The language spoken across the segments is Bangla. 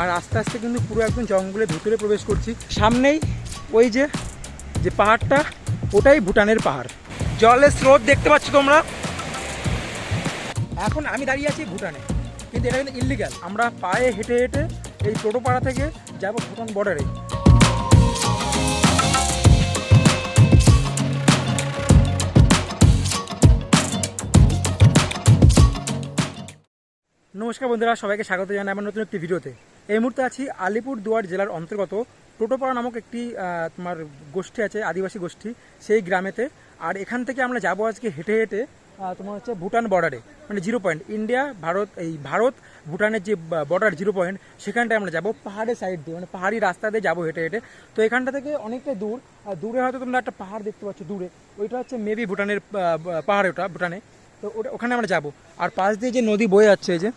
আর আস্তে আস্তে কিন্তু পুরো একদম জঙ্গলের ভিতরে প্রবেশ করছি। সামনেই ওই যে যে পাহাড়টা, ওটাই ভুটানের পাহাড়। জলের স্রোত দেখতে পাচ্ছ তোমরা? এখন আমি দাঁড়িয়ে আছি ভুটানে। কিন্তু এটা কিন্তু ইলিগাল আমরা পায়ে হেঁটে হেঁটে এই টোটোপাড়া থেকে যাব ভুটান বর্ডারে নমস্কার বন্ধুরা, সবাইকে স্বাগত জানাই আমার নতুন একটি ভিডিওতে। এই মুহূর্তে আছি আলিপুর দুয়ার জেলার অন্তর্গত টোটোপাড়া নামক একটি তোমার গোষ্ঠী আছে, আদিবাসী গোষ্ঠী, সেই গ্রামেতে। আর এখান থেকে আমরা যাব আজকে হেঁটে হেঁটে তোমার হচ্ছে ভুটান বর্ডারে মানে জিরো পয়েন্ট ইন্ডিয়া, ভারত, এই ভারত, ভুটানের যে বর্ডার জিরো পয়েন্ট সেখানটায় আমরা যাব পাহাড়ের সাইড দিয়ে মানে পাহাড়ি রাস্তা দিয়ে যাব হেঁটে হেঁটে। তো এখানটা থেকে অনেকটা দূর দূরে হয়তো তোমরা একটা পাহাড় দেখতে পাচ্ছ দূরে। ওইটা হচ্ছে মেবি ভুটানের পাহাড় ওটা, ভুটানে। তো ওটা, ওখানে আমরা যাব। আর পাশ দিয়ে যে নদী বয়ে যাচ্ছে, এই যে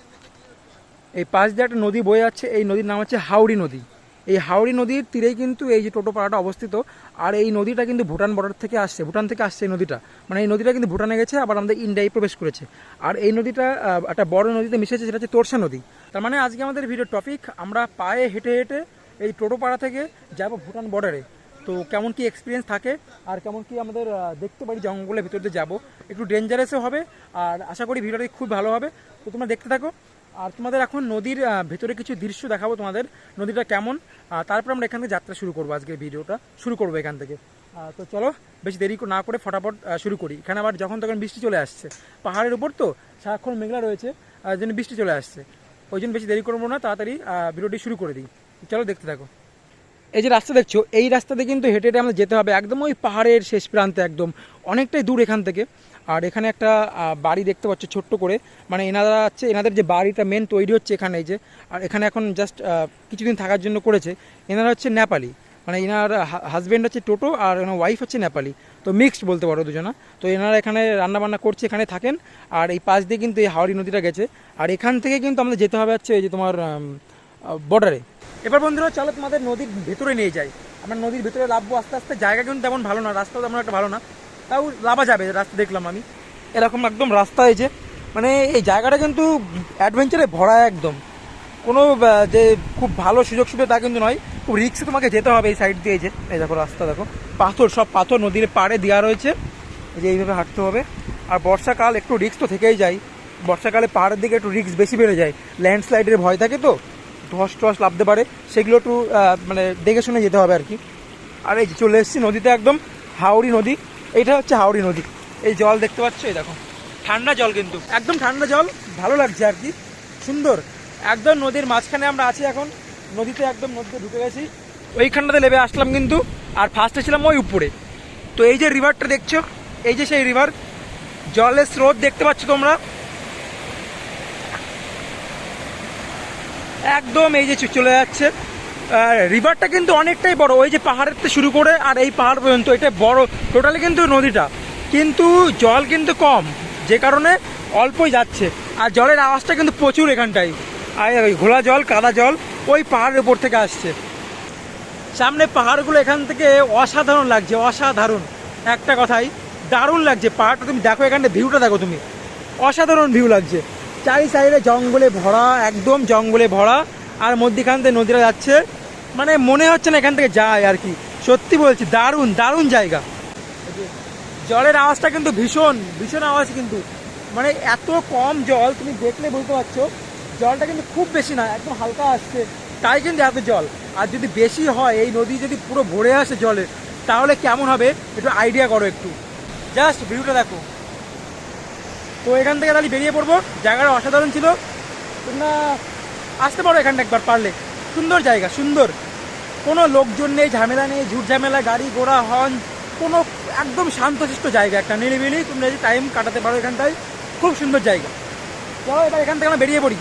এই পাশ দিয়ে একটা নদী বয়ে যাচ্ছে, এই নদীর নাম হচ্ছে হাওড়ি নদী। এই হাওড়ি নদীর তীরেই কিন্তু এই যে টোটো পাড়াটা অবস্থিত, আর এই নদীটা কিন্তু ভুটান বর্ডার থেকে আসছে, ভুটান থেকে আসছে এই নদীটা। মানে এই নদীটা কিন্তু ভুটানে গেছে, আবার আমাদের ইন্ডিয়ায় প্রবেশ করেছে। আর এই নদীটা একটা বড় নদীতে মিশেছে, সেটা হচ্ছে তোরসা নদী। তার মানে আজকে আমাদের ভিডিও টপিক আমরা পায়ে হেঁটে হেঁটে এই টোটো পাড়া থেকে যাব ভুটান বর্ডারে তো কেমন কি এক্সপিরিয়েন্স থাকে, আর কেমন কি আমাদের দেখতে পারি জঙ্গলের ভিতর দিয়ে যাব, একটু ডেঞ্জারাসও হবে, আর আশা করি ভিডিওটা খুব ভালো হবে। তো তোমরা দেখতে থাকো। আর তোমাদের এখন নদীর ভেতরে কিছু দৃশ্য দেখাবো তোমাদের। নদীটা কেমন? তারপর আমরা এখান থেকে যাত্রা শুরু করব আজকের ভিডিওটা। শুরু করব এখান থেকে। তো চলো, বেশি দেরি না করে ফটাফট শুরু করি। এখানে আবার যখন তখন বৃষ্টি চলে আসছে। পাহাড়ের উপর তো সারাক্ষণ মেঘলা রয়েছে জন্য বৃষ্টি চলে আসছে। ওই জন্য বেশি দেরি করব না, তাড়াতাড়ি ভিডিওটি শুরু করে দিই। চলো, দেখতে থাকো। এই যে রাস্তা দেখছ, এই রাস্তাতে কিন্তু হেঁটে হেঁটে আমাদের যেতে হবে একদম ওই পাহাড়ের শেষ প্রান্তে একদম। অনেকটাই দূর এখান থেকে। আর এখানে একটা বাড়ি দেখতে পাচ্ছ ছোট্ট করে। মানে এনারা হচ্ছে, এনাদের যে বাড়িটা মেন তৈরি হচ্ছে এখানে যে, আর এখানে এখন জাস্ট কিছুদিন থাকার জন্য করেছে। এনারা হচ্ছে নেপালি। মানে এনার হাজব্যান্ড হচ্ছে টোটো আর এনার ওয়াইফ হচ্ছে নেপালি। তো মিক্সড বলতে পারো দুজনা। তো এনারা এখানে রান্নাবান্না করছে, এখানে থাকেন। আর এই পাশ দিয়ে কিন্তু এই হাওড়ি নদীটা গেছে। আর এখান থেকে কিন্তু আমাদের যেতে হবে হচ্ছে এই যে তোমার বর্ডারে এবার বন্ধুরা, চলো তোমাদের নদীর ভেতরে নিয়ে যাই। আমরা নদীর ভেতরে লাভবো আস্তে আস্তে। জায়গা কিন্তু তেমন ভালো না, রাস্তাও তেমন একটা ভালো না। তাও লাভা যাবে, রাস্তা দেখলাম আমি। এরকম একদম রাস্তা এই যে মানে এই জায়গাটা কিন্তু অ্যাডভেঞ্চারে ভরা একদম। কোনো যে খুব ভালো সুযোগ সুবিধা তা কিন্তু নয়, খুব রিক্সে তোমাকে যেতে হবে এই সাইড দিয়ে যে, এই দেখো রাস্তা দেখো। পাথর, সব পাথর নদীর পাড়ে দেওয়া রয়েছে। এই যে এইভাবে হাঁটতে হবে। আর বর্ষাকাল একটু রিক্স তো থেকেই যায়। বর্ষাকালে পাহাড়ের দিকে একটু রিক্স বেশি বেড়ে যায়। ল্যান্ডস্লাইডের ভয় থাকে তো, ধস টস লাভতে পারে। সেগুলো একটু মানে দেখে শুনে যেতে হবে আর কি। আর এই চলে এসেছি নদীতে একদম হাওড়ি নদী। এইটা হচ্ছে হাওড়ি নদী। এই জল দেখতে পাচ্ছ? এই দেখো। ঠান্ডা জল কিন্তু। একদম ঠান্ডা জল। ভালো লাগছে আর কি। সুন্দর। একদম নদীর মাঝখানে আমরা আছি এখন। নদীতে একদম নদীতে ঢুকে গেছি। ওইখানটাতে নেমে আসলাম কিন্তু। আর ফার্স্টে ছিলাম ওই উপরে। তো এই যে রিভারটা দেখছ? এই যে সেই রিভার জলের স্রোত দেখতে পাচ্ছ তোমরা? একদম এই যে চলে যাচ্ছে। রিভারটা কিন্তু অনেকটাই বড়। ওই যে পাহাড়ের শুরু করে আর এই পাহাড় পর্যন্ত, এটা বড়। টোটালি কিন্তু নদীটা। কিন্তু জল কিন্তু কম, যে কারণে অল্পই যাচ্ছে। আর জলের আওয়াজটা কিন্তু প্রচুর এখানটায়। আর ওই ঘোলা জল, কাদা জল, ওই পাহাড়ের উপর থেকে আসছে। সামনে পাহাড়গুলো এখান থেকে অসাধারণ লাগছে, অসাধারণ। একটা কথাই, দারুণ লাগছে পাহাড়টা। তুমি দেখো এখানটা ভিউটা দেখো তুমি। অসাধারণ ভিউ লাগছে। চারি সাইডে জঙ্গলে ভরা, একদম জঙ্গলে ভরা। আর মধ্যখান থেকে নদীটা যাচ্ছে। মানে মনে হচ্ছে না এখান থেকে যায় আর কি। সত্যি বলছি, দারুণ দারুণ জায়গা। জলের আওয়াজটা কিন্তু ভীষণ ভীষণ আওয়াজ কিন্তু। মানে এত কম জল, তুমি দেখলে বুঝতে পারছ, জলটা কিন্তু খুব বেশি না, একদম হালকা আসছে, তাই কিন্তু এত জল। আর যদি বেশি হয়, এই নদী যদি পুরো ভরে আসে জলে, তাহলে কেমন হবে? একটু আইডিয়া করো একটু। জাস্ট ভিউটা দেখো। তো এখান থেকে তাহলে বেরিয়ে পড়ব। জায়গাটা অসাধারণ ছিল। তোমরা আসতে পারো এখানটা একবার পারলে। সুন্দর জায়গা, সুন্দর। কোনো লোকজন নেই, ঝামেলা নেই ঝুট ঝামেলা গাড়ি ঘোড়া হন কোনো একদম শান্তশিষ্ট জায়গা, একটা নিরিবিলি, তোমরা যদি টাইম কাটাতে পারো এখানটায়, খুব সুন্দর জায়গা। চলো এবার এখান থেকে আমরা বেরিয়ে পড়ি,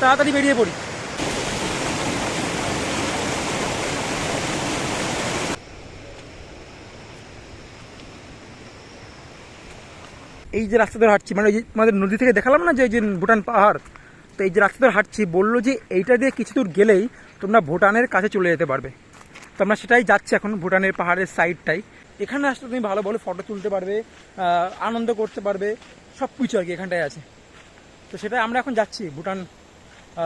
তাড়াতাড়ি বেরিয়ে পড়ি। এই যে রাস্তা ধরে হাঁটছি মানে ওই যে নদী থেকে দেখালাম না যে এই যে ভুটান পাহাড়? তো এই যে রাস্তা ধরে হাঁটছি, বলল যে এইটা দিয়ে কিছু দূর গেলেই তোমরা ভুটানের কাছে চলে যেতে পারবে। তো আমরা সেটাই যাচ্ছি এখন ভুটানের পাহাড়ের সাইডটাই এখানে আসলে তুমি ভালো ভালো ফটো তুলতে পারবে আনন্দ করতে পারবে সব কিছু আর কি এখানটায় আছে। তো সেটাই আমরা এখন যাচ্ছি ভুটান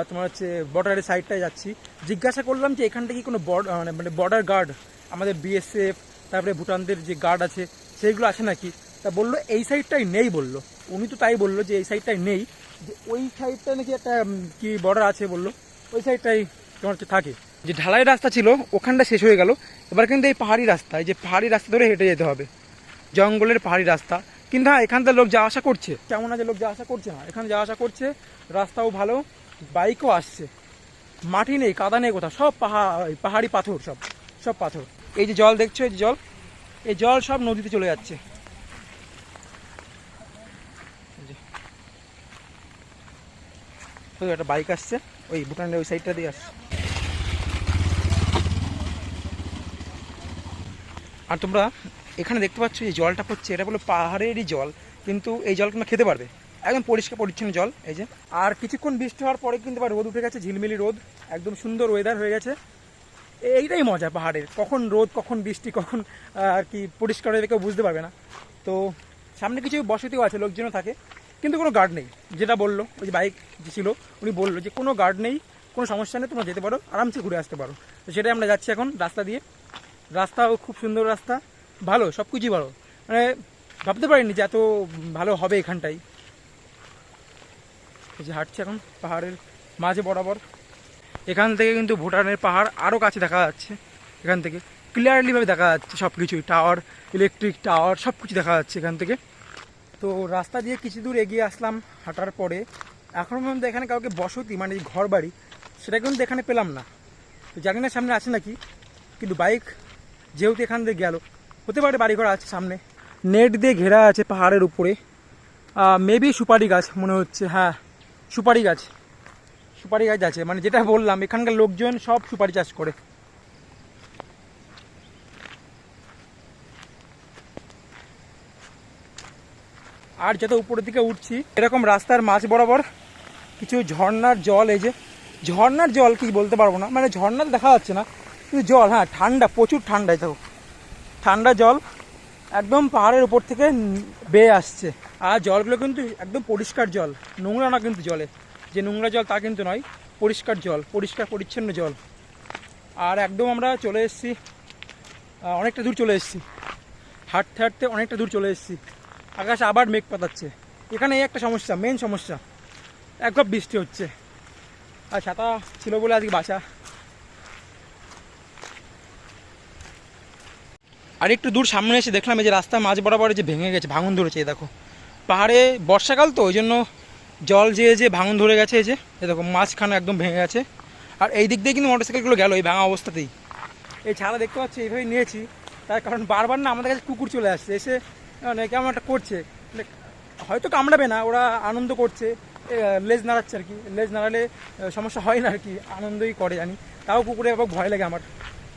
তোমার হচ্ছে বর্ডারের সাইডটায় যাচ্ছি। জিজ্ঞাসা করলাম যে এখানটা কি কোনো মানে মানে বর্ডার গার্ড আমাদের বিএসএফ তারপরে ভুটানদের যে গার্ড আছে, সেইগুলো আছে নাকি? তা বলল, এই সাইডটাই নেই, বলল। উনি তো তাই বলল যে, এই সাইডটাই নেই। যে ওই সাইডটা নাকি একটা কি বর্ডার আছে বলল, ওই সাইডটাই তোমার হচ্ছে থাকে। যে ঢালাই রাস্তা ছিল, ওখানটা শেষ হয়ে গেল। এবার কিন্তু এই পাহাড়ি রাস্তা, এই যে পাহাড়ি রাস্তা ধরে হেঁটে যেতে হবে। জঙ্গলের পাহাড়ি রাস্তা। কিন্তু হ্যাঁ এখানকার লোক যা আসা করছে। কেমন আছে লোক যা আসা করছে? না এখানে যাওয়া আসা করছে। রাস্তাও ভালো, বাইকও আসছে। মাটি নেই, কাদা নেই কোথাও, সব পাহাড় পাহাড়ি পাথর সব সব পাথর। এই যে জল দেখছ, এই যে জল? এই জল সব নদীতে চলে যাচ্ছে। যে। একটা বাইক আসছে, ওই ভুটানের ওই সাইডটা দিয়ে আসছে। আর তোমরা এখানে দেখতে পাচ্ছ যে জলটা পড়ছে, এটা বলো পাহাড়েরই জল, কিন্তু এই জল তোমরা খেতে পারবে। একদম পরিষ্কার পরিচ্ছন্ন জল, এই যে। আর কিছুক্ষণ বৃষ্টি হওয়ার পরে কিন্তু আবার রোদ উঠে গেছে, ঝিলমিলি রোদ, একদম সুন্দর ওয়েদার হয়ে গেছে। এইটাই মজা পাহাড়ের, কখন রোদ, কখন বৃষ্টি, কখন আর কি পরিষ্কার হয়ে কেউ বুঝতে পারবে না। তো সামনে কিছু বসতিও আছে, লোকজনও থাকে, কিন্তু কোনো গার্ড নেই। যেটা বলল, ওই যে বাইক যে ছিল, উনি বলল যে কোনো গার্ড নেই, কোনো সমস্যা নেই, তোমরা যেতে পারো, আরামসে ঘুরে আসতে পারো। তো সেটাই আমরা যাচ্ছি এখন রাস্তা দিয়ে। রাস্তাও খুব সুন্দর রাস্তা, ভালো সব কিছুই ভালো। মানে ভাবতে পারিনি যে এত ভালো হবে এখানটাই। যে হাঁটছি এখন, পাহাড়ের মাঝে বরাবর। এখান থেকে কিন্তু ভুটানের পাহাড় আরও কাছে দেখা যাচ্ছে। এখান থেকে ক্লিয়ারলিভাবে দেখা যাচ্ছে সব কিছুই টাওয়ার ইলেকট্রিক টাওয়ার সব কিছু দেখা যাচ্ছে এখান থেকে। তো রাস্তা দিয়ে কিছু দূর এগিয়ে আসলাম হাঁটার পরে। এখনও পর্যন্ত এখানে কাউকে বসতি মানে ঘর বাড়ি সেটা কিন্তু এখানে পেলাম না। তো জানি না সামনে আছে নাকি, কিন্তু বাইক যেহেতু এখান দিয়ে গেল। হতে পারে বাড়িঘর আছে সামনে। নেট দিয়ে ঘেরা আছে পাহাড়ের উপরে। মেবি সুপারি গাছ মনে হচ্ছে হ্যাঁ সুপারি গাছ। সুপারি গাছ আছে মানে যেটা বললাম, এখানকার লোকজন সব সুপারি চাষ করে। আর যত উপরের দিকে উঠছি, এরকম রাস্তার মাঝ বরাবর কিছু ঝর্ণার জল, এই যে ঝর্নার জল কি বলতে পারব না মানে ঝর্ণা তো দেখা যাচ্ছে না কিন্তু জল হ্যাঁ ঠান্ডা, প্রচুর ঠান্ডায় দেখো। ঠান্ডা জল একদম পাহাড়ের উপর থেকে বেয়ে আসছে। আর জলগুলো কিন্তু একদম পরিষ্কার জল, নোংরা না কিন্তু জলে। যে নোংরা জল তা কিন্তু নয়, পরিষ্কার জল, পরিষ্কার পরিচ্ছন্ন জল। আর একদম আমরা চলে এসেছি অনেকটা দূর চলে এসেছি। হাঁটতে হাঁটতে অনেকটা দূর চলে এসেছি। আকাশ আবার মেঘ পাতাচ্ছে। এখানে এই একটা সমস্যা মেন সমস্যা। একবার বৃষ্টি হচ্ছে। আর ছাতা ছিল বলে আজকে বাঁচা আর একটু দূর সামনে এসে দেখলাম এই যে রাস্তার মাঝ বরাবর যে ভেঙে গেছে, ভাঙন ধরেছে, এই দেখো। পাহাড়ে বর্ষাকাল তো, ওই জন্য জল যেয়ে যে ভাঙন ধরে গেছে, এই যে, এই দেখো, মাঝখানে একদম ভেঙে গেছে। আর এই দিক দিয়ে কিন্তু মোটরসাইকেলগুলো গেল, এই ভাঙা অবস্থাতেই। এই ছাড়া দেখতে পাচ্ছি, এইভাবেই নিয়েছি। তার কারণ বারবার না আমাদের কাছে কুকুর চলে আসছে, এসে মানে কেমন একটা করছে। মানে হয়তো কামড়াবে না, ওরা আনন্দ করছে লেজ নাড়াচ্ছে আর কি। লেজ নাড়ালে সমস্যা হয় না আর কি, আনন্দই করে জানি। তাও কুকুরে আবার ভয় লাগে আমার।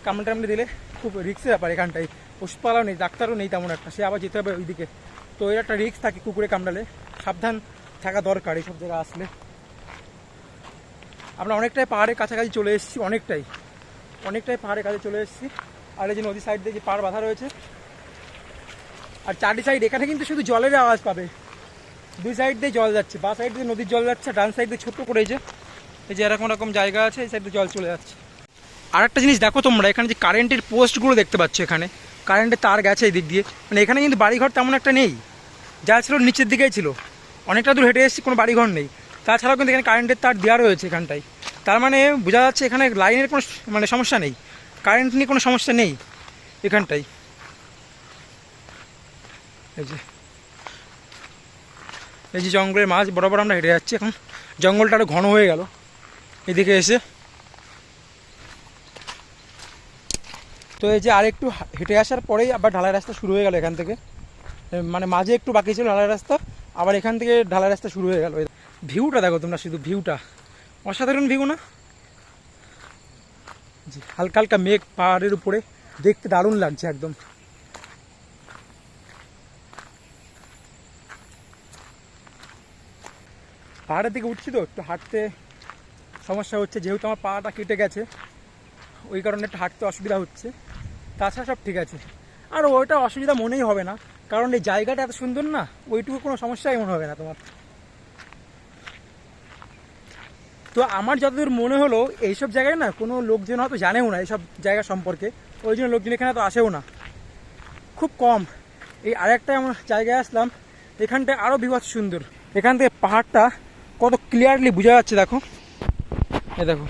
কামড়ে টামড়ে দিলে খুব রিক্সের ব্যাপার এখানটায়। ওষুধপালাও নেই, ডাক্তারও নেই তেমন একটা, সে আবার যেতে হবে ওইদিকে। তো এর একটা রিক্স থাকে কুকুরে কামড়ালে, সাবধান থাকা দরকার এইসব জায়গায় আসলে। আমরা অনেকটাই পাহাড়ের কাছাকাছি চলে এসেছি, অনেকটাই। অনেকটাই পাহাড়ের কাছে চলে এসেছি। আর এই যে নদী সাইড দিয়ে যে পাড় বাঁধা রয়েছে, আর চারটি সাইড এখানে কিন্তু শুধু জলের আওয়াজ পাবে। দুই সাইড দিয়ে জল যাচ্ছে, বা সাইড দিয়ে নদীর জল যাচ্ছে ডান সাইড দিয়ে ছোট্ট করে এই যে এরকম এরকম জায়গা আছে, এই সাইড দিয়ে জল চলে যাচ্ছে। আর একটা জিনিস দেখো তোমরা, এখানে যে কারেন্টের পোস্টগুলো দেখতে পাচ্ছ এখানে কারেন্টের তার গেছে এই দিক দিয়ে। মানে এখানে কিন্তু বাড়িঘর তেমন একটা নেই, যা ছিল নিচের দিকেই ছিল। অনেকটা দূর হেঁটে এসেছি, কোনো বাড়িঘর নেই। তাছাড়াও কিন্তু এখানে কারেন্টের তার দেওয়া রয়েছে এখানটায়। তার মানে বোঝা যাচ্ছে এখানে লাইনের কোনো মানে সমস্যা নেই। কারেন্ট নিয়ে কোনো সমস্যা নেই এখানটাই এই যে। এই যে জঙ্গলের মাঝ বরাবর আমরা হেঁটে যাচ্ছি এখন। জঙ্গলটা আরও ঘন হয়ে গেল। এদিকে এসে তো এই যে আরেকটু হা- হেঁটে আসার পরেই আবার ঢালাই রাস্তা শুরু হয়ে গেল এখান থেকে। মানে মাঝে একটু বাকি ছিল ঢালাই রাস্তা, আবার এখান থেকে ঢালাই রাস্তা শুরু হয়ে গেল। ভিউটা দেখো তোমরা শুধু ভিউটা। অসাধারণ ভিউ না? জি, হালকা হালকা মেঘ পাহাড়ের উপরে। দেখতে দারুণ লাগছে একদম। পাহাড়ের দিকে উঠছি তো, একটু হাঁটতে সমস্যা হচ্ছে, যেহেতু আমার পাটা কেটে গেছে, ওই কারণে একটু হাঁটতে অসুবিধা হচ্ছে। তাছাড়া সব ঠিক আছে। আর ওইটা অসুবিধা মনেই হবে না। কারণ এই জায়গাটা এত সুন্দর না, ওইটুকু কোনো সমস্যাই মনে হবে না তোমার। তো আমার যতদূর মনে হলো, এইসব জায়গায় না কোনো লোকজন হয়তো জানেও না এইসব জায়গা সম্পর্কে। ওই জন্য লোকজন এখানে তো আসেও না। খুব কম। এই আরেকটা আমরা জায়গায় আসলাম, এখানটায় আরও বিভৎস সুন্দর। এখান থেকে পাহাড়টা কত ক্লিয়ারলি বোঝা যাচ্ছে, দেখো। এ দেখো।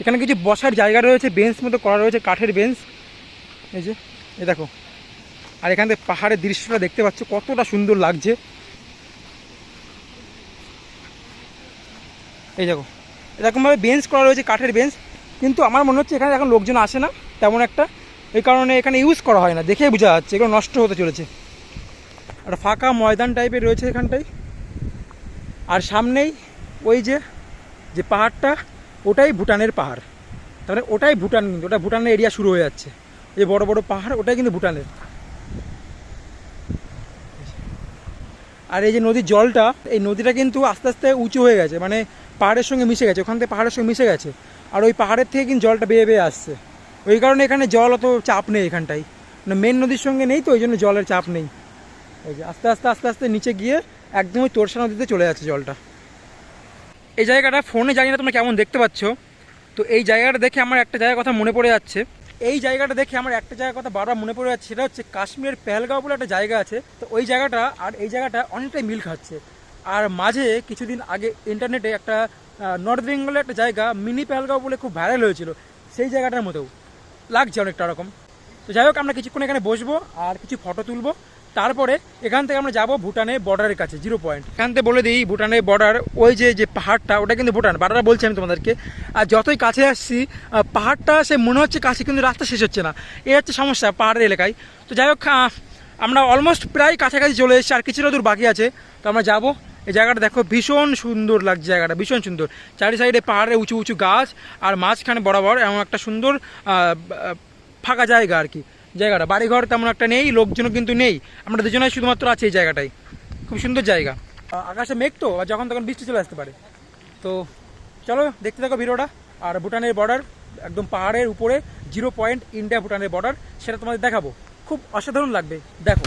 এখানে কিছু বসার জায়গা রয়েছে বেঞ্চ মতো করা রয়েছে, কাঠের বেঞ্চ এই যে এ দেখো। আর এখান থেকে পাহাড়ের দৃশ্যটা দেখতে পাচ্ছ, কতটা সুন্দর লাগছে। এই দেখো, এরকমভাবে বেঞ্চ করা রয়েছে, কাঠের বেঞ্চ কিন্তু আমার মনে হচ্ছে এখানে এখন লোকজন আসে না, তেমন একটা। এই কারণে এখানে ইউজ করা হয় না, দেখেই বোঝা যাচ্ছে, এগুলো নষ্ট হতে চলেছে। একটা ফাঁকা ময়দান টাইপের রয়েছে এখানটায়। আর সামনেই ওই যে যে পাহাড়টা, ওটাই ভুটানের পাহাড়। তাহলে ওটাই ভুটান কিন্তু ওটা ভুটানের এরিয়া শুরু হয়ে যাচ্ছে। এই বড় বড় পাহাড়, ওটাই কিন্তু ভুটানের। আর এই যে নদীর জলটা, এই নদীটা কিন্তু আস্তে আস্তে উঁচু হয়ে গেছে মানে পাহাড়ের সঙ্গে মিশে গেছে, ওখান থেকে পাহাড়ের সঙ্গে মিশে গেছে। আর ওই পাহাড়ের থেকে কিন্তু জলটা বেয়ে বেয়ে আসছে। ওই কারণে এখানে জল অত চাপ নেই এখানটায়। মানে মেন নদীর সঙ্গে নেই তো, ওই জন্য জলের চাপ নেই। এই যে আস্তে আস্তে আস্তে আস্তে নিচে গিয়ে একদম ওই তোরসা নদীতে চলে যাচ্ছে জলটা। এই জায়গাটা ফোনে জানি না তোমরা কেমন দেখতে পাচ্ছ। তো এই জায়গাটা দেখে আমার একটা জায়গার কথা মনে পড়ে যাচ্ছে। এই জায়গাটা দেখে আমার একটা জায়গার কথা বারবার মনে পড়ে যাচ্ছে, সেটা হচ্ছে কাশ্মীরের পেহেলগাঁও বলে একটা জায়গা আছে। তো ওই জায়গাটা আর এই জায়গাটা অনেকটাই মিল খাচ্ছে। আর মাঝে কিছুদিন আগে ইন্টারনেটে একটা নর্থ বেঙ্গলের একটা জায়গা মিনি পেহেলগাঁও বলে খুব ভাইরাল হয়েছিল, সেই জায়গাটার মধ্যেও লাগছে অনেকটা রকম তো যাই হোক, আমরা কিছুক্ষণ এখানে বসবো আর কিছু ফটো তুলবো। তারপরে এখান থেকে আমরা যাব ভুটানের বর্ডারের কাছে জিরো পয়েন্ট এখান থেকে বলে দিই, ভুটানের বর্ডার ওই যে যে পাহাড়টা, ওটা কিন্তু ভুটান। বারবার বলছি আমি তোমাদেরকে। আর যতই কাছে আসছি পাহাড়টা সে মনে হচ্ছে কাছে, কিন্তু রাস্তা শেষ হচ্ছে না। এই হচ্ছে সমস্যা পাহাড়ের এলাকায়। তো যাই হোক আমরা অলমোস্ট প্রায় কাছাকাছি চলে এসেছি, আর কিছুটা দূর বাকি আছে। তো আমরা যাব। এই জায়গাটা দেখো, ভীষণ সুন্দর লাগছে জায়গাটা, ভীষণ সুন্দর। চারি সাইডে পাহাড়ে উঁচু উঁচু গাছ, আর মাঝখানে বরাবর এমন একটা সুন্দর ফাঁকা জায়গা আর কি। জায়গাটা। বাড়িঘর তেমন একটা নেই, লোকজনও কিন্তু নেই। আমরা দুজনে শুধুমাত্র আছে এই জায়গাটাই খুব সুন্দর জায়গা। আকাশে মেঘ তো আর যখন তখন বৃষ্টি চলে আসতে পারে। তো চলো, দেখতে থাকো ভিডিওটা। আর ভুটানের বর্ডার একদম পাহাড়ের উপরে জিরো পয়েন্ট ইন্ডিয়া ভুটানের বর্ডার সেটা তোমাদের দেখাবো। খুব অসাধারণ লাগবে। দেখো।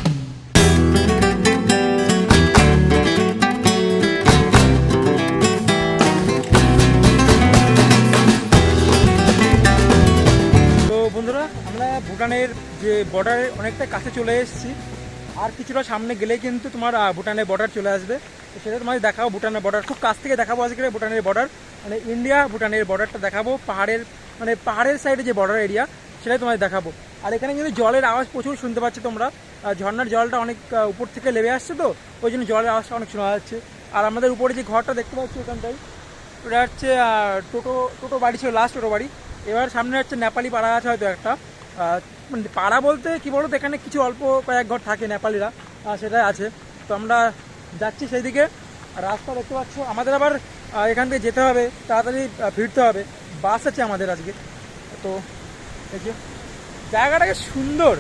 ভুটানের যে বর্ডারের অনেকটা কাছে চলে এসেছি। আর কিছুটা সামনে গেলেই কিন্তু তোমার ভুটানের বর্ডার চলে আসবে। তো সেটা তোমাদের দেখাবো, ভুটানের বর্ডার খুব কাছ থেকে দেখাবো আজকে ভুটানের বর্ডার মানে ইন্ডিয়া ভুটানের বর্ডারটা দেখাবো। পাহাড়ের মানে পাহাড়ের সাইডে যে বর্ডার এরিয়া সেটাই তোমাদের দেখাবো। আর এখানে কিন্তু জলের আওয়াজ প্রচুর শুনতে পাচ্ছ তোমরা। আর ঝর্ণার জলটা অনেক উপর থেকে নেমে আসছে তো, ওই জন্য জলের আওয়াজটা অনেক শোনা যাচ্ছে। আর আমাদের উপরে যে ঘরটা দেখতে পাচ্ছি ওখানটায় ওটা হচ্ছে টোটো টোটো বাড়ি ছিল লাস্ট টোটো বাড়ি। এবার সামনে হচ্ছে নেপালি পাড়া আছে হয়তো একটা। মানে পাড়া বলতে কি তো এখানে কিছু অল্প কয়েক ঘর থাকে নেপালিরা সেটাই আছে। তো আমরা যাচ্ছি সেই দিকে রাস্তা দেখতে পাচ্ছ, আমাদের আবার এখান থেকে যেতে হবে, তাড়াতাড়ি ফিরতে হবে। বাস আছে আমাদের আজকে। তো এই যে, জায়গাটাকে সুন্দর।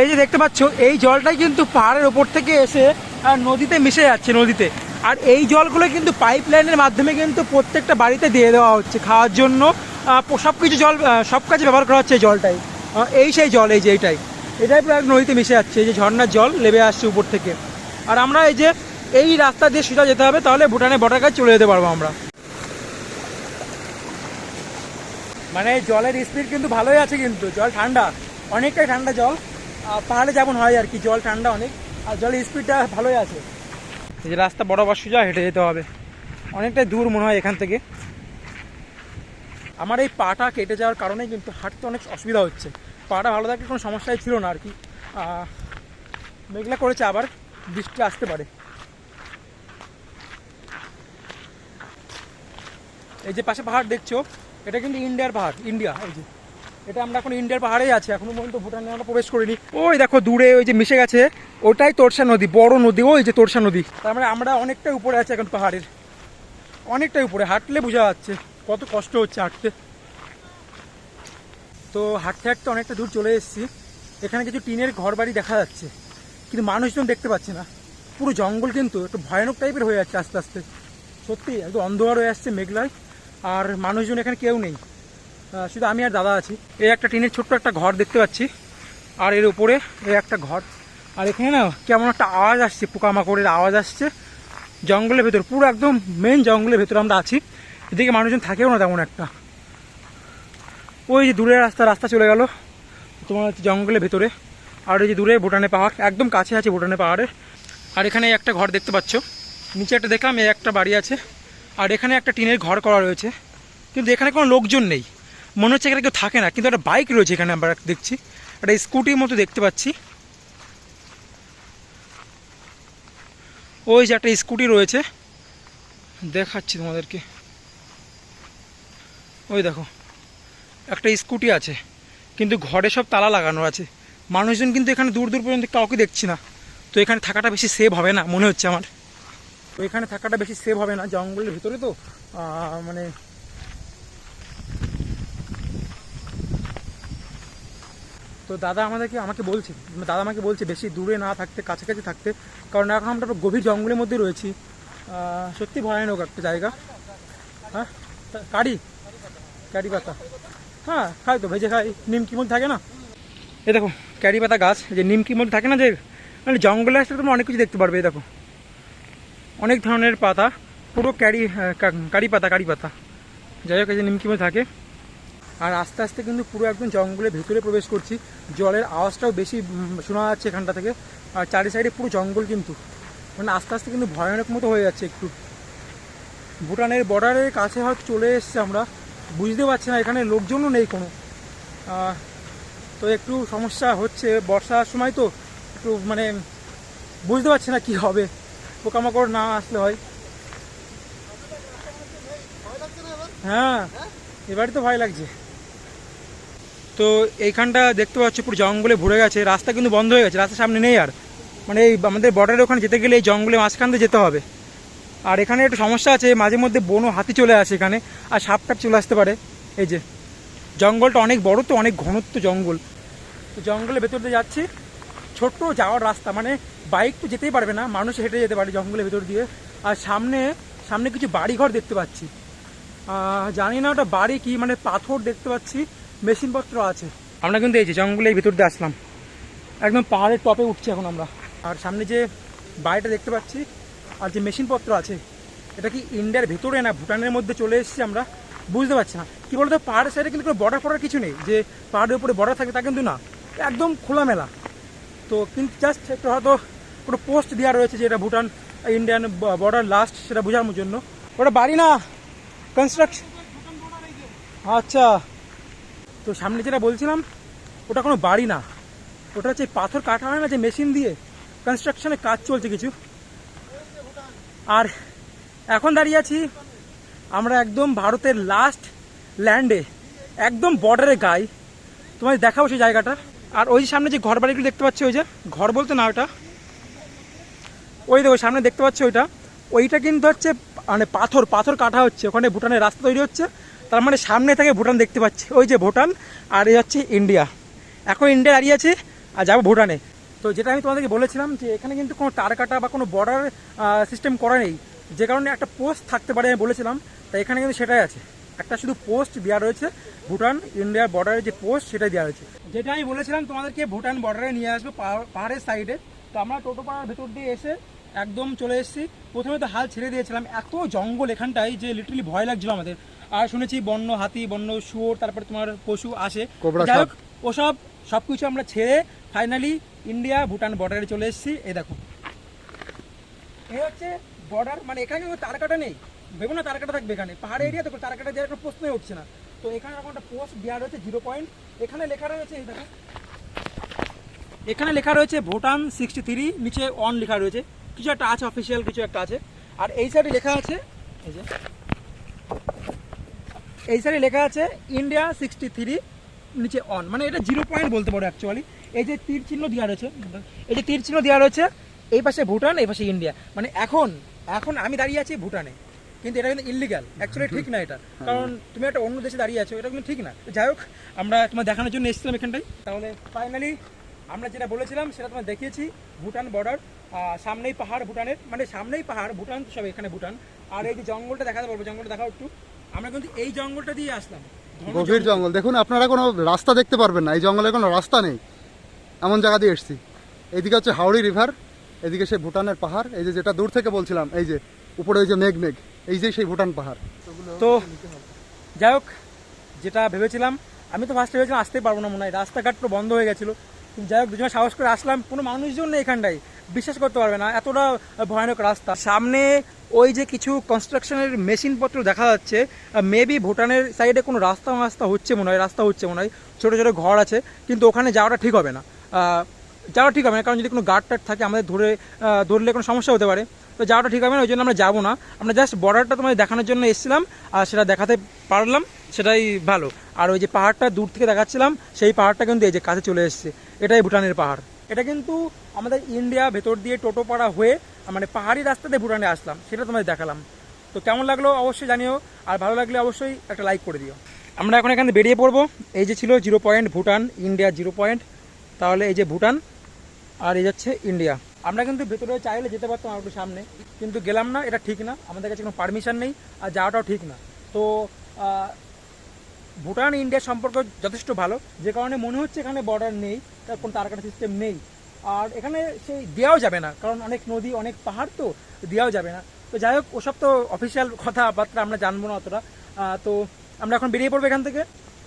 এই যে দেখতে পাচ্ছ, এই জলটাই কিন্তু পাহাড়ের ওপর থেকে এসে নদীতে মিশে যাচ্ছে, নদীতে। আর এই জলগুলো কিন্তু পাইপ লাইনের মাধ্যমে কিন্তু প্রত্যেকটা বাড়িতে দিয়ে দেওয়া হচ্ছে খাওয়ার জন্য। সব কিছু জল সব কাজে ব্যবহার করা হচ্ছে এই জলটাই। এই সেই জল, এই যে এইটাই। এটাই পুরো এক নদীতে মিশে যাচ্ছে, এই যে ঝর্ণার জল লেবে আসছে উপর থেকে। আর আমরা এই যে, এই রাস্তা দিয়ে সোজা যেতে হবে, তাহলে ভুটানের বর্ডার কাছে চলে যেতে পারব আমরা। মানে জলের স্পিড কিন্তু ভালোই আছে কিন্তু, জল ঠান্ডা, অনেকটাই ঠান্ডা জল। পাহাড়ে যেমন হয় আর কি, জল ঠান্ডা অনেক, আর জলের স্পিডটা ভালোই আছে। এই যে রাস্তা বরাবর সোজা হেঁটে যেতে হবে। অনেকটাই দূর মনে হয় এখান থেকে। আমার এই পাটা কেটে যাওয়ার কারণে কিন্তু হাঁটতে অনেক অসুবিধা হচ্ছে। পাটা ভালো থাকলে কোনো সমস্যাই ছিল না আর কি। মেঘলা করেছে, আবার বৃষ্টি আসতে পারে। এই যে পাশে পাহাড় দেখছ, এটা কিন্তু ইন্ডিয়ার পাহাড়, ইন্ডিয়া, এই যে। এটা আমরা এখন ইন্ডিয়ার পাহাড়েই আছি, এখনও পর্যন্ত ভুটানে আমরা প্রবেশ করিনি। ওই দেখো, দূরে ওই যে মিশে গেছে, ওটাই তোরসা নদী, বড় নদী, ওই যে তোরসা নদী। তার মানে আমরা অনেকটাই উপরে আছি এখন পাহাড়ের। অনেকটাই উপরে, হাঁটলে বোঝা যাচ্ছে কত কষ্ট হচ্ছে হাঁটতে। তো হাঁটতে হাঁটতে অনেকটা দূর চলে এসেছি। এখানে কিছু টিনের ঘর বাড়ি দেখা যাচ্ছে, কিন্তু মানুষজন দেখতে পাচ্ছি না। পুরো জঙ্গল কিন্তু একটু ভয়ানক টাইপের হয়ে যাচ্ছে আস্তে আস্তে। সত্যি, একদম অন্ধকার হয়ে আসছে মেঘলায়, আর মানুষজন এখানে কেউ নেই। শুধু আমি আর দাদা আছি। এই একটা টিনের ছোট্ট একটা ঘর দেখতে পাচ্ছি। আর এর উপরে এই একটা ঘর। আর এখানে না কেমন একটা আওয়াজ আসছে, পোকামাকড়ের আওয়াজ আসছে। জঙ্গলের ভেতর, পুরো একদম মেন জঙ্গলের ভেতর আমরা আছি। এদিকে মানুষজন থাকেও না তেমন একটা। ওই যে দূরের রাস্তা রাস্তা চলে গেল। তোমার হচ্ছে জঙ্গলের ভেতরে। আর ওই যে দূরে ভুটানের পাহাড়, একদম কাছে আছে ভুটানের পাহাড়ে। আর এখানে একটা ঘর দেখতে পাচ্ছ। নিচে একটা দেখলাম, এই একটা বাড়ি আছে। আর এখানে একটা টিনের ঘর করা রয়েছে। কিন্তু এখানে কোনো লোকজন নেই। মনে হচ্ছে এখানে কেউ থাকে না, কিন্তু একটা বাইক রয়েছে এখানে আমরা দেখছি। একটা স্কুটির মতো দেখতে পাচ্ছি। ওই যে একটা স্কুটি রয়েছে। দেখাচ্ছি তোমাদেরকে। ওই দেখো, একটা স্কুটি আছে, কিন্তু ঘরে সব তালা লাগানো আছে। মানুষজন কিন্তু এখানে দূর দূর পর্যন্ত কাউকে দেখছি না। তো এখানে থাকাটা বেশি সেভ হবে না, মনে হচ্ছে আমার। তো এখানে থাকাটা বেশি সেভ হবে না, জঙ্গলের ভিতরে তো মানে দাদা আমাদেরকে, আমাকে বলছে, দাদা আমাকে বলছে বেশি দূরে না থাকতে, কাছাকাছি থাকতে, কারণ এখন আমরা গভীর জঙ্গলের মধ্যে রয়েছি। সত্যি ভয়ানক একটা জায়গা। হ্যাঁ? তা- কারি। ক্যারি পাতা। হ্যাঁ খাই তো, ভেজে খাই। নিমকি মধ্যে থাকে না? এ দেখো ক্যারি পাতা গাছ যে নিমকির মধ্যে থাকে না, যে মানে জঙ্গলে আসলে তোমরা অনেক কিছু দেখতে পারবে দেখো। অনেক ধরনের পাতা, পুরো ক্যারি কারি পাতা কারি পাতা। যাই হোক, এই যে নিমকি মধ্যে থাকে। আর আস্তে আস্তে কিন্তু পুরো একদম জঙ্গলের ভেতরে প্রবেশ করছি। জলের আওয়াজটাও বেশি শোনা যাচ্ছে এখানটা থেকে। আর চারি সাইডে পুরো জঙ্গল কিন্তু। মানে আস্তে আস্তে কিন্তু ভয়ানক মতো হয়ে যাচ্ছে একটু। ভুটানের বর্ডারের কাছে হয়তো চলে এসছে আমরা। বুঝতে পারছি না, এখানে লোকজনও নেই কোনো। তো একটু সমস্যা হচ্ছে বর্ষার সময় তো। একটু মানে বুঝতে পারছি না কি হবে। পোকামাকড় না আসলে হয়। হ্যাঁ এবারে তো ভয় লাগছে। তো এইখানটা দেখতে পাচ্ছি পুরো জঙ্গলে ভরে গেছে, রাস্তা কিন্তু বন্ধ হয়ে গেছে, রাস্তার সামনে নেই আর। মানে এই আমাদের বর্ডারের ওখানে যেতে গেলে এই জঙ্গলে মাঝখান দিয়ে যেতে হবে। আর এখানে একটু সমস্যা আছে, মাঝে মধ্যে বনো হাতি চলে আসে এখানে, আর সাপ টাপ চলে আসতে পারে, এই যে। জঙ্গলটা অনেক বড় তো, অনেক ঘনত্ব জঙ্গল। তো জঙ্গলের ভেতর দিয়ে যাচ্ছি, ছোট্ট যাওয়ার রাস্তা মানে বাইক তো যেতেই পারবে না, মানুষ হেঁটে যেতে পারে জঙ্গলের ভেতর দিয়ে। আর সামনে সামনে কিছু বাড়িঘর দেখতে পাচ্ছি। জানি না ওটা বাড়ি কি মানে পাথর দেখতে পাচ্ছি। মেশিনপত্র আছে। আমরা কিন্তু এই যে জঙ্গলের ভিতর দিয়ে আসলাম। একদম পাহাড়ের টপে উঠছি এখন আমরা। আর সামনে যে বাড়িটা দেখতে পাচ্ছি আর যে মেশিনপত্র আছে এটা কি ইন্ডিয়ার ভেতরে না ভুটানের মধ্যে চলে এসেছি আমরা? বুঝতে পারছি না। কি বলতো পাহাড়ের সাইডে কিন্তু কোনো বর্ডার ফর্ডার কিছু নেই। যে পাহাড়ের উপরে বর্ডার থাকে তা কিন্তু না। একদম খোলামেলা। তো কিন্তু জাস্ট একটু হয়তো কোনো পোস্ট দেওয়া রয়েছে যে এটা ভুটান ইন্ডিয়ান বর্ডার লাস্ট সেটা বোঝানোর জন্য। ওটা বাড়ি না? কনস্ট্রাকশন আচ্ছা। তো সামনে যেটা বলছিলাম, ওটা কোনো বাড়ি না। ওটা হচ্ছে পাথর কাটা হয় না, যে মেশিন দিয়ে কনস্ট্রাকশনের কাজ চলছে কিছু। আর এখন দাঁড়িয়ে আছি আমরা একদম ভারতের লাস্ট ল্যান্ডে একদম বর্ডারের গায়ে তোমায় দেখাবো সেই জায়গাটা। আর ওই সামনে যে ঘর বাড়িগুলো দেখতে পাচ্ছি, ওই যে ঘর বলতে না ওটা। ওই দেখো, সামনে দেখতে পাচ্ছ ওইটা। ওইটা কিন্তু হচ্ছে মানে পাথর পাথর কাটা হচ্ছে। ওখানে ভুটানের রাস্তা তৈরি হচ্ছে। তার মানে সামনে থেকে ভুটান দেখতে পাচ্ছি। ওই যে ভুটান আর এই হচ্ছে ইন্ডিয়া। এখন ইন্ডিয়া দাঁড়িয়ে আছে আর যাব ভুটানে। তো যেটা আমি তোমাদেরকে বলেছিলাম যে এখানে কিন্তু কোনো তার কাটা বা কোনো বর্ডার সিস্টেম করা নেই। যে কারণে একটা পোস্ট থাকতে পারে আমি বলেছিলাম, তাই এখানে কিন্তু সেটাই আছে। একটা শুধু পোস্ট দেওয়া রয়েছে, ভুটান ইন্ডিয়ার বর্ডারের যে পোস্ট সেটাই দেওয়া রয়েছে। যেটা আমি বলেছিলাম তোমাদেরকে, ভুটান বর্ডারে নিয়ে আসব পাহাড়- পাহাড়ের সাইডে তো আমরা টোটো পাড়ার ভেতর দিয়ে এসে একদম চলে এসেছি। প্রথমে তো হাল ছেড়ে দিয়েছিলাম। এত জঙ্গল এখানটায় যে লিটারালি ভয় লাগছিল আমাদের। আর শুনেছি বন্য হাতি বন্য শুয়োর তারপরে তোমার পশু আসে। যাই হোক ওসব সব কিছু আমরা ছেড়ে ফাইনালি ইন্ডিয়া ভুটান বর্ডারে চলে এসেছি। এই দেখো। এই হচ্ছে বর্ডার মানে এখানে তার কাটা নেই। ভেবো না তার কাটা থাকবে এখানে। পাহাড় এরিয়া তো তার কাটা দেওয়ার কোনো প্রশ্নই উঠছে না। তো এখানে এখন একটা পোস্ট দেওয়া রয়েছে জিরো পয়েন্ট এখানে লেখা রয়েছে এই দেখো। এখানে লেখা রয়েছে ভুটান সিক্সটি থ্রি নিচে অন লেখা রয়েছে। কিছু একটা আছে অফিসিয়াল কিছু একটা আছে। আর এই সাইডে লেখা আছে, এই যে, এই সাইডে লেখা আছে ইন্ডিয়া সিক্সটি থ্রি নিচে অন মানে এটা জিরো পয়েন্ট বলতে পারো অ্যাকচুয়ালি এই যে তীর চিহ্ন দেওয়া রয়েছে, এই যে তীর চিহ্ন দেওয়া রয়েছে, এই পাশে ভুটান, এই পাশে ইন্ডিয়া মানে এখন এখন আমি দাঁড়িয়ে আছি ভুটানে। কিন্তু এটা কিন্তু ইলিগাল অ্যাকচুয়ালি ঠিক না এটা। কারণ তুমি একটা অন্য দেশে দাঁড়িয়ে আছো, এটা কিন্তু ঠিক না। যাই হোক, আমরা তোমার দেখানোর জন্য এসেছিলাম এখানটায়। তাহলে ফাইনালি আমরা যেটা বলেছিলাম, সেটা তোমার দেখিয়েছি, ভুটান বর্ডার সামনেই পাহাড় ভুটানের মানে সামনেই পাহাড় ভুটান তো সব এখানে ভুটান। আর এই যে জঙ্গলটা দেখাতে পারব জঙ্গলটা দেখাও একটু। আমরা কিন্তু এই জঙ্গলটা দিয়ে আসলাম। গভীর জঙ্গল দেখুন আপনারা কোনো রাস্তা দেখতে পারবেন না। এই জঙ্গলে কোনো রাস্তা নেই। এমন জায়গা দিয়ে এসছি। এদিকে হচ্ছে হাওড়ি রিভার এদিকে সেই ভুটানের পাহাড়। এই যে যেটা দূর থেকে বলছিলাম এই যে উপরে ওই যে মেঘ মেঘ এই যে সেই ভুটান পাহাড়। তো যাই হোক যেটা ভেবেছিলাম আমি তো ফার্স্টে ভেবেছিলাম আসতেই পারব না মনে হয়। রাস্তাঘাট পুরো বন্ধ হয়ে গেছিল। যাই হোক, দুজনে সাহস করে আসলাম, কোনো মানুষজন নেই এখানটায়। বিশ্বাস করতে পারবে না, এতটা ভয়ানক রাস্তা। সামনে ওই যে কিছু কনস্ট্রাকশনের মেশিনপত্র দেখা যাচ্ছে মেবি ভুটানের সাইডে কোনো রাস্তা রাস্তা হচ্ছে মনে হয়, রাস্তা হচ্ছে মনে হয়, ছোটো ছোটো ঘর আছে, কিন্তু ওখানে যাওয়াটা ঠিক হবে না। যাওয়া ঠিক হবে না, কারণ যদি কোনো গার্ড টার্ড থাকে, আমাদের ধরে ধরলে কোনো সমস্যা হতে পারে। তো যাওয়াটা ঠিক হবে না, ওই জন্য আমরা যাব না। আমরা জাস্ট বর্ডারটা তোমাদের দেখানোর জন্য এসেছিলাম, আর সেটা দেখাতে পারলাম। সেটাই ভালো। আর ওই যে পাহাড়টা দূর থেকে দেখাচ্ছিলাম, সেই পাহাড়টা কিন্তু এই যে কাছে চলে এসছে। এটাই ভুটানের পাহাড়। এটা কিন্তু আমাদের ইন্ডিয়া ভেতর দিয়ে টোটোপাড়া হয়ে মানে পাহাড়ি রাস্তাতে ভুটানে আসলাম, সেটা তোমাদের দেখালাম। তো কেমন লাগল অবশ্যই জানিও, আর ভালো লাগলে অবশ্যই একটা লাইক করে দিও। আমরা এখন এখানে বেরিয়ে পড়ব। এই যে ছিল zero point Bhutan, India zero point. তাহলে এই যে ভুটান, আর এই যাচ্ছে ইন্ডিয়া। আমরা কিন্তু ভেতরে চাইলে যেতে পারতাম আর একটু সামনে, কিন্তু গেলাম না, এটা ঠিক না। আমাদের কাছে কোনো পারমিশন নেই, আর যাওয়াটাও ঠিক না। তো ভুটান, ইন্ডিয়া সম্পর্ক যথেষ্ট ভালো। যে কারণে মনে হচ্ছে এখানে বর্ডার নেই তার কোনো তারকাটা সিস্টেম নেই। আর এখানে সেই দেওয়াও যাবে না, কারণ অনেক নদী, অনেক পাহাড় তো দেওয়াও যাবে না। তো যাই হোক, ওসব তো অফিসিয়াল কথাবার্তা, আমরা জানব না অতটা। তো আমরা এখন বেরিয়ে পড়ব এখান থেকে।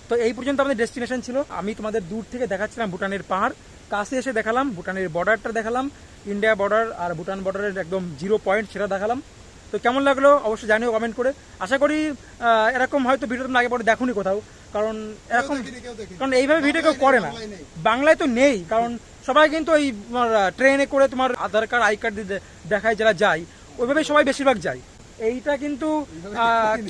তো এই পর্যন্ত আমাদের ডেস্টিনেশন ছিল। আমি তোমাদের দূর থেকে দেখাচ্ছিলাম ভুটানের পাহাড়। কাছে এসে দেখালাম, ভুটানের বর্ডারটা দেখালাম। ইন্ডিয়া বর্ডার আর ভুটান বর্ডারের একদম জিরো পয়েন্ট সেটা দেখালাম। তো কেমন লাগল অবশ্যই জানিও কমেন্ট করে। আশা করি এরকম হয়তো ভিডিও তোমরা আগে পরে দেখোনি কোথাও। কারণ এরকম কারণ এইভাবে ভিডিও কেউ করে না। বাংলায় তো নেই। কারণ সবাই কিন্তু ওই তোমার ট্রেনে করে তোমার আধার কার্ড আই কার্ড দিয়ে দেখায় যারা যায়। ওইভাবে সবাই বেশিরভাগ যায়। এইটা কিন্তু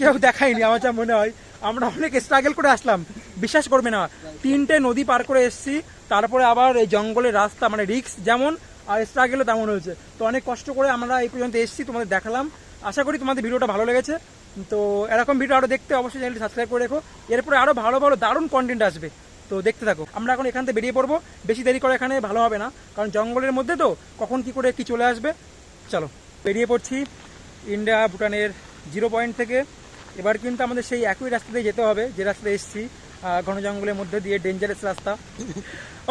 কেউ দেখায়নি আমার যা মনে হয়। আমরা অনেক স্ট্রাগল করে আসলাম। বিশ্বাস করবে না। তিনটে নদী পার করে এসেছি। তারপরে আবার এই জঙ্গলের রাস্তা মানে রিক্স যেমন আর স্ট্রাগলও তেমন হয়েছে। তো অনেক কষ্ট করে আমরা এই পর্যন্ত এসেছি তোমাদের দেখালাম। আশা করি তোমাদের ভিডিওটা ভালো লেগেছে। তো এরকম ভিডিও আরও দেখতে অবশ্যই চ্যানেলটি সাবস্ক্রাইব করে রেখো। এরপরে আরও ভালো ভালো দারুণ কন্টেন্ট আসবে। তো দেখতে থাকো। আমরা এখন এখান থেকে বেরিয়ে পড়ব। বেশি দেরি করে এখানে ভালো হবে না। কারণ জঙ্গলের মধ্যে তো কখন কি করে কি চলে আসবে। চলো, বেরিয়ে পড়ছি ইন্ডিয়া ভুটানের জিরো পয়েন্ট থেকে। এবার কিন্তু আমাদের সেই একই রাস্তা দিয়ে যেতে হবে। যে রাস্তায় এসেছি ঘন জঙ্গলের মধ্যে দিয়ে ডেঞ্জারাস রাস্তা।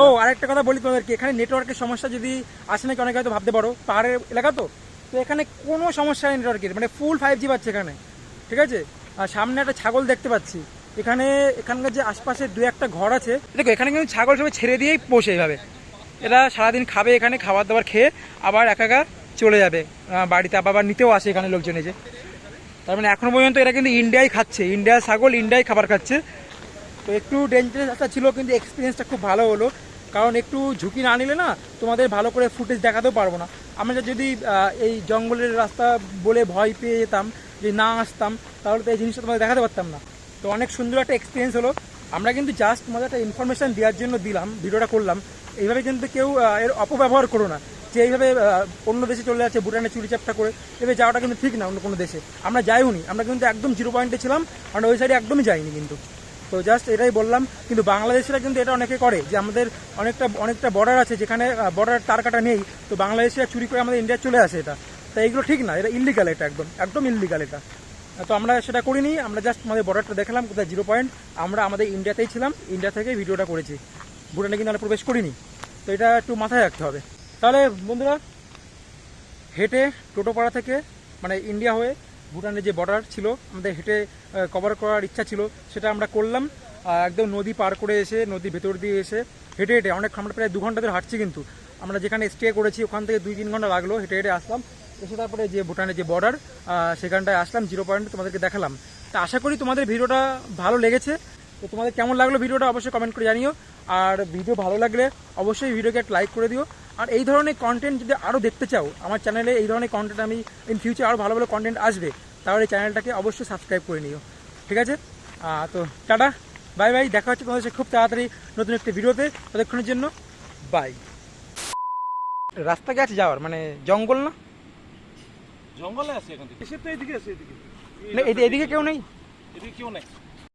ও, আরেকটা কথা বলি তোমাদেরকে। এখানে নেটওয়ার্কের সমস্যা যদি আসে নাকি অনেকে হয়তো ভাবতে পারো। পাহাড়ের এলাকা তো? তো এখানে কোনো সমস্যা নেই নেটওয়ার্কের মানে ফুল ফাইভ জি পাচ্ছে এখানে, ঠিক আছে? আর সামনে একটা ছাগল দেখতে পাচ্ছি। এখানে, এখানকার যে আশপাশে দু একটা ঘর আছে, দেখো এখানে কিন্তু ছাগল সবাই ছেড়ে দিয়েই পোষে এইভাবে এরা সারাদিন খাবে এখানে খাবার দাবার খেয়ে আবার একা একা চলে যাবে। বাড়িতে আবার নিতেও আসে এখানে লোকজন এসে। তার মানে এখনও পর্যন্ত এরা কিন্তু ইন্ডিয়ায় খাচ্ছে। ইন্ডিয়ার ছাগল ইন্ডিয়ায় খাবার খাচ্ছে। তো একটু ডেঞ্জারাস একটা ছিল, কিন্তু এক্সপিরিয়েন্সটা খুব ভালো হলো। কারণ একটু ঝুঁকি না নিলে না তোমাদের ভালো করে ফুটেজ দেখাতেও পারব না। আমরা যদি এই জঙ্গলের রাস্তা বলে ভয় পেয়ে যেতাম, যে না আসতাম, তাহলে তো এই জিনিসটা তোমাদের দেখাতে পারতাম না। তো অনেক সুন্দর একটা এক্সপিরিয়েন্স হলো। আমরা কিন্তু জাস্ট তোমাদের একটা ইনফরমেশন দেওয়ার জন্য দিলাম, ভিডিওটা করলাম। এইভাবে কিন্তু কেউ এর অপব্যবহার করো না। যে এইভাবে অন্য দেশে চলে যাচ্ছে, ভুটানে চুরি চাপটা করে, এভাবে যাওয়াটা কিন্তু ঠিক না অন্য কোনো দেশে। আমরা যাইও নি আমরা কিন্তু একদম জিরো পয়েন্টে ছিলাম, আমরা ওই সাইডে একদমই যাইনি কিন্তু। তো জাস্ট এটাই বললাম, কিন্তু বাংলাদেশিরা কিন্তু এটা অনেকে করে, যে আমাদের অনেকটা অনেকটা বর্ডার আছে যেখানে বর্ডার তার কাটা নেই, তো বাংলাদেশিরা চুরি করে আমাদের ইন্ডিয়া চলে আসে এটা। তো এইগুলো ঠিক না, এটা ইলিগাল এটা একদম একদম ইলিগাল এটা। তো আমরা সেটা করিনি, আমরা জাস্ট আমাদের বর্ডারটা দেখালাম, কোথায় জিরো পয়েন্ট আমরা আমাদের ইন্ডিয়াতেই ছিলাম ইন্ডিয়া থেকে ভিডিওটা করেছি। ভুটানে কিন্তু আমরা প্রবেশ করিনি, তো এটা একটু মাথায় রাখতে হবে। তাহলে বন্ধুরা, হেঁটে টোটোপাড়া থেকে মানে ইন্ডিয়া হয়ে ভুটানের যে বর্ডার ছিল, আমাদের হেঁটে কভার করার ইচ্ছা ছিল, সেটা আমরা করলাম। একদম নদী পার করে এসে, নদীর ভেতর দিয়ে এসে হেঁটে হেঁটে, অনেক আমরা প্রায় দু ঘণ্টা ধরে হাঁটছি কিন্তু। আমরা যেখানে স্টে করেছি, ওখান থেকে দুই তিন ঘণ্টা লাগল হেঁটে হেঁটে আসলাম। এসে তারপরে যে ভুটানের যে বর্ডার সেখানটায় আসলাম জিরো পয়েন্ট তোমাদেরকে দেখালাম। তা আশা করি তোমাদের ভিডিওটা ভালো লেগেছে। তো তোমাদের কেমন লাগল ভিডিওটা অবশ্যই কমেন্ট করে জানিও। আর ভিডিও ভালো লাগলে অবশ্যই ভিডিওকে একটা লাইক করে দিও। আর এই ধরনের কন্টেন্ট যদি আরও দেখতে চাও আমার চ্যানেলে এই ধরনের কন্টেন্ট আমি ইন ফিউচার আরও ভালো ভালো কন্টেন্ট আসবে তাহলে চ্যানেলটাকে অবশ্যই সাবস্ক্রাইব করে নিও। ঠিক আছে? তো টাটা বাই বাই দেখা হচ্ছে তোমাদের খুব তাড়াতাড়ি নতুন একটি ভিডিওতে ততক্ষণের জন্য বাই রাস্তা গেছে যাওয়ার মানে জঙ্গল না? জঙ্গলে আছে এখান থেকে। এসে তো এদিকে আছে এদিকে। না, এদিকে কেউ নেই? এদিকে কেউ নাই।